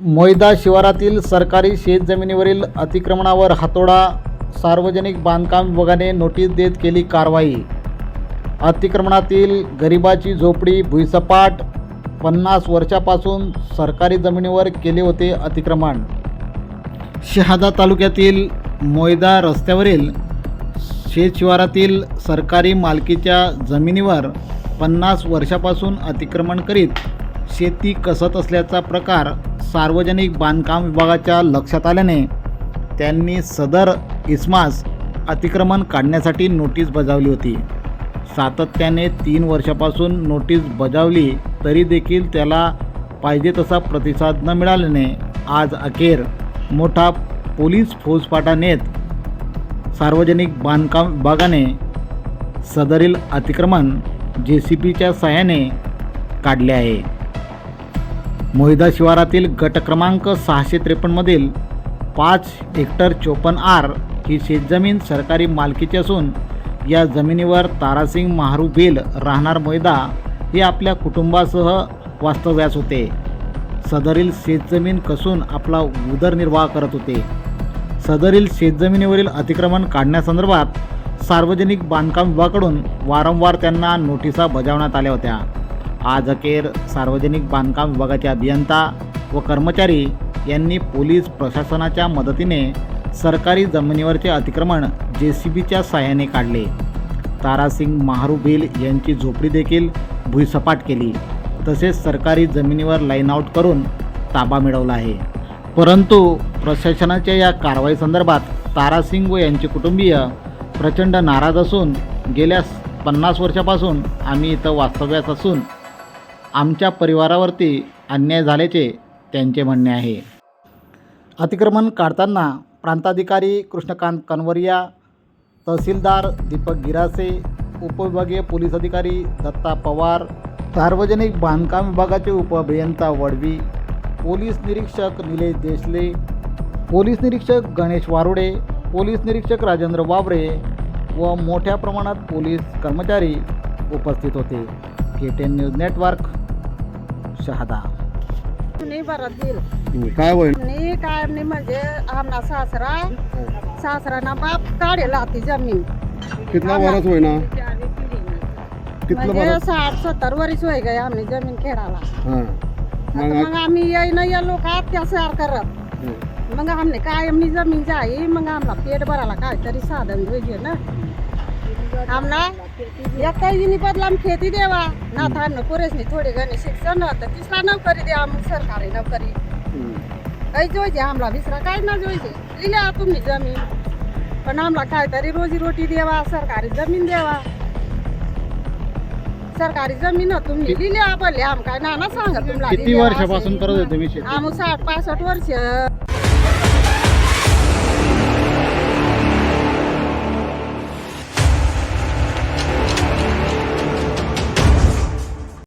मोयदा शिवारातील सरकारी शेतजमिनीवरील अतिक्रमणावर हातोडा सार्वजनिक बांधकाम विभागाने नोटीस देत केली कारवाई. अतिक्रमणातील गरिबाची झोपडी भुईसपाट पन्नास वर्षापासून सरकारी जमिनीवर केले होते अतिक्रमण. शहादा तालुक्यातील मोयदा रस्त्यावरील शेतशिवारातील सरकारी मालकीच्या जमिनीवर पन्नास वर्षापासून अतिक्रमण करीत शेती कसत असल्याचा प्रकार सार्वजनिक बांधकाम विभागाच्या लक्षात आल्याने त्यांनी सदर इस्मास अतिक्रमण काढण्यासाठी नोटीस बजावली होती. सातत्याने तीन वर्षापासून नोटीस बजावली तरी देखील त्याला पाहिजे तसा प्रतिसाद न मिळाल्याने आज अखेर मोठा पोलीस फौजफाटा नेत सार्वजनिक बांधकाम विभागाने सदरील अतिक्रमण जे सी पीच्या सहाय्याने काढले आहे. मोहिदा शिवारातील गट क्रमांक सहाशे त्रेपन्नमधील पाच हेक्टर चोपन्न आर ही शेतजमीन सरकारी मालकीची असून या जमिनीवर तारासिंग महारू बेल राहणार मोयदा हे आपल्या कुटुंबासह वास्तव्यास होते. सदरील शेतजमीन कसून आपला उदरनिर्वाह करत होते. सदरील शेतजमिनीवरील अतिक्रमण काढण्यासंदर्भात सार्वजनिक बांधकाम विभागाकडून वारंवार त्यांना नोटिसा बजावण्यात आल्या होत्या. आज अखेर सार्वजनिक बांधकाम विभागाचे अभियंता व कर्मचारी यांनी पोलीस प्रशासनाच्या मदतीने सरकारी जमिनीवरचे अतिक्रमण जे सी बीच्या साह्याने काढले. तारासिंग महारू बेल यांची झोपडी देखील भुईसपाट केली. तसेच सरकारी जमिनीवर लाईन आऊट करून ताबा मिळवला आहे. परंतु प्रशासनाच्या या कारवाईसंदर्भात तारासिंग व यांचे कुटुंबीय प्रचंड नाराज असून गेल्या पन्नास वर्षापासून आम्ही इथं वास्तव्यास असून आमच्या परिवारावरती अन्याय झाल्याचे त्यांचे म्हणणे आहे. अतिक्रमण काढताना प्रांताधिकारी कृष्णकांत कनवरिया तहसीलदार दीपक गिरासे उपविभागीय पोलीस अधिकारी दत्ता पवार सार्वजनिक बांधकाम विभागाचे उपअभियंता वडवी पोलीस निरीक्षक निलेश देशले पोलीस निरीक्षक गणेश वारुडे पोलीस निरीक्षक राजेंद्र वावरे व मोठ्या प्रमाणात पोलीस कर्मचारी उपस्थित होते. K ten news network Shahada. नाही देईल काय होईल? नाही काय नाही म्हणजे आमना सासरा सासरा ना बाप काढेला ती जमीन. कितना बरस होईना? कितलं म्हणजे बरस साठ सत्तर वर्ष होय गए आम्ही जमीन खेळाला हां. मग मग आम्ही येई ना या लोक अत्याचार करत. मग आमने काय आमनी जमीन जाई मग आमला पेट भरायला काहीतरी साधन पाहिजे ना. आमना एक काही बदला आम खेती देवा नाथांना पुरेसनी थोडी घणी शिक्षण तर तिसरा नोकरी द्या मग सरकारी नोकरी काही जोईचे आम्हाला विसरा काय ना जोईचे लिहिल्या तुम्ही जमीन पण आम्हाला काहीतरी रोजी रोटी द्यावा सरकारी जमीन द्यावा सरकारी जमीन तुम्ही लिहिल्या बोलले आम काय ना ना सांगा तुम्हाला किती लिहिल्या वर्षापासून असेल. करत होते तुम्ही शेती आम्ही साठ पासष्ट वर्ष